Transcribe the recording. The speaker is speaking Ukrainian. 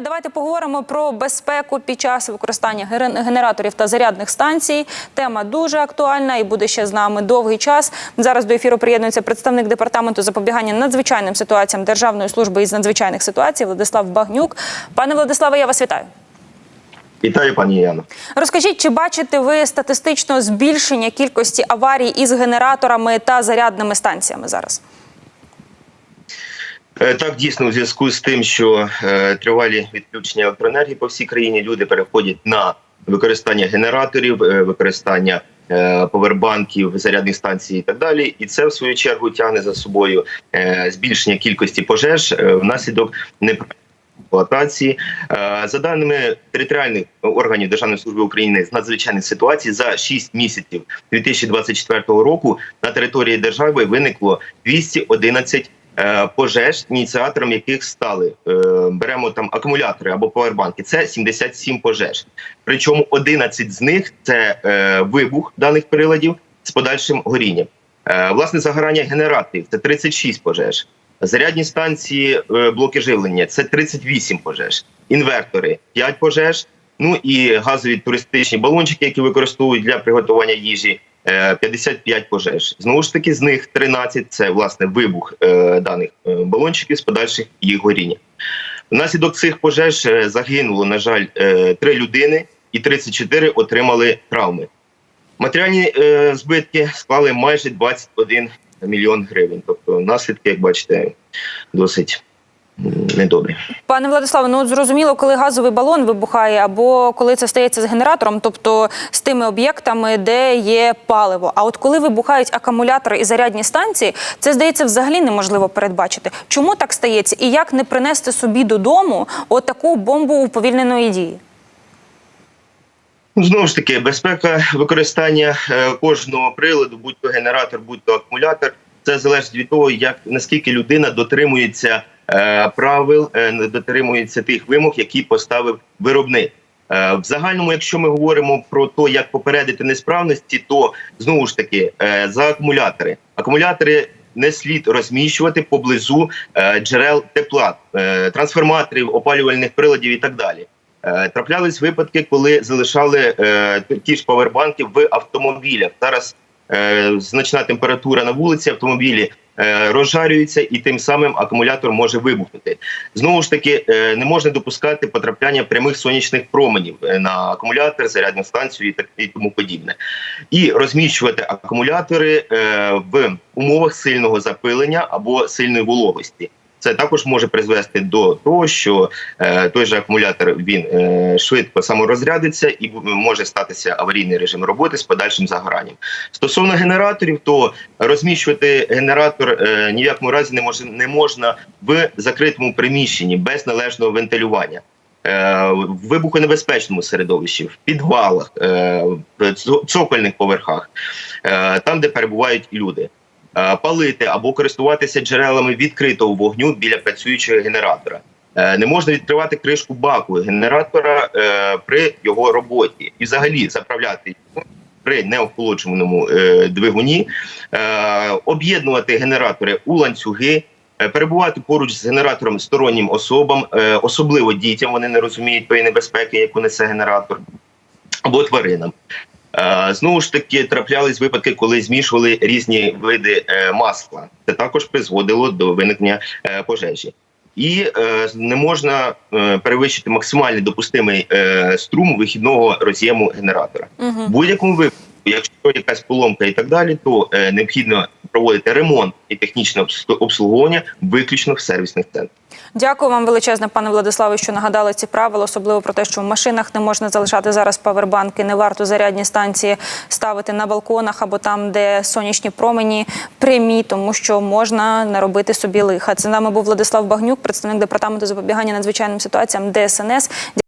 Далі давайте поговоримо про безпеку під час використання ген- генераторів та зарядних станцій. Тема дуже актуальна і буде ще з нами довгий час. Зараз до ефіру приєднується представник департаменту запобігання надзвичайним ситуаціям Державної служби із надзвичайних ситуацій Владислав Багнюк. Пане Владиславе, я вас вітаю. Вітаю, пані Яно. Розкажіть, чи бачите ви статистично збільшення кількості аварій із генераторами та зарядними станціями зараз? Е, Так, дійсно, у зв'язку з тим, що е, тривалі відключення електроенергії по всій країні, люди переходять на використання генераторів, е, використання повербанків, зарядних станцій і так далі. І це в свою чергу тягне за собою збільшення кількості пожеж внаслідок неправильної експлуатації. За даними територіальних органів Державної служби України з надзвичайних ситуацій, за 6 місяців 2024 року на території держави виникло 211 е, пожеж, ініціатором яких стали е, беремо там акумулятори або повербанки. Це 77 пожеж. Причому 11 з них це е, вибух даних приладів з подальшим горінням. Е, Власне загорання генераторів це 36 пожеж. Зарядні станції, е, блоки живлення це 38 пожеж, інвертори 5 пожеж. Ну і газові туристичні балончики, які використовують для приготування їжі, е, 55 пожеж. Знову ж таки, з них 13 – це власне вибух е, даних е, балончиків з подальших їх горіння. Внаслідок цих пожеж е, загинуло, на жаль, е, 3 людини, і 34 отримали травми. Матеріальні е, збитки склали майже 21 мільйон гривень. Тобто наслідки, як бачите, досить недобрі. Пане Владиславе, ну зрозуміло, коли газовий балон вибухає, або коли це стається з генератором, тобто з тими об'єктами, де є паливо. А от коли вибухають акумулятори і зарядні станції, це здається взагалі неможливо передбачити. Чому так стається? І як не принести собі додому отаку бомбу уповільненої дії? Ну, Знову ж таки, безпека використання е, кожного приладу, будь-то генератор, будь-то акумулятор, це залежить від того, як наскільки людина дотримується правил, е, дотримується тих вимог, які поставив виробник. Е, В загальному, якщо ми говоримо про те, як попередити несправності, то знову ж таки е, за акумулятори. Акумулятори не слід розміщувати поблизу е, джерел тепла, е, трансформаторів, опалювальних приладів і так далі. Е, Траплялись випадки, коли залишали е, ті ж павербанки в автомобілях. Зараз е, значна температура на вулиці, автомобілі е, розжарюються, і тим самим акумулятор може вибухнути. Знову ж таки, е, не можна допускати потрапляння прямих сонячних променів е, на акумулятор, зарядну станцію і так і тому подібне. І розміщувати акумулятори е, в умовах сильного запилення або сильної вологості. Це також може призвести до того, що е, той же акумулятор він е, швидко саморозрядиться і може статися аварійний режим роботи з подальшим загоранням. Стосовно генераторів, то розміщувати генератор е, ні в якому разі не може не можна в закритому приміщенні без належного вентилювання. Е, В вибухонебезпечному середовищі, в підвалах, е, в цокольних поверхах, е, там, де перебувають люди палити або користуватися джерелами відкритого вогню біля працюючого генератора. Е, Не можна відкривати кришку баку генератора е, при його роботі і взагалі заправляти при неохолодженому е, двигуні, е, об'єднувати генератори у ланцюги. е, Перебувати поруч з генератором стороннім особам, е, особливо дітям, вони не розуміють тої небезпеки, яку несе генератор, або тваринам. Е, Знову ж таки, траплялись випадки, коли змішували різні види е, масла. Це також призводило до виникнення е, пожежі. І е, не можна е, перевищити максимальний допустимий е, струм вихідного роз'єму генератора. Угу. В будь-якому випадку, якщо якась поломка і так далі, то е, необхідно проводити ремонт і технічне обс- обслуговування виключно в сервісних центрах. Дякую вам величезне, пане Владиславе, що нагадали ці правила, особливо про те, що в машинах не можна залишати зараз павербанки, не варто зарядні станції ставити на балконах або там, де сонячні промені прямі, тому що можна наробити собі лиха. Це нами був Владислав Багнюк, представник департаменту запобігання надзвичайним ситуаціям ДСНС.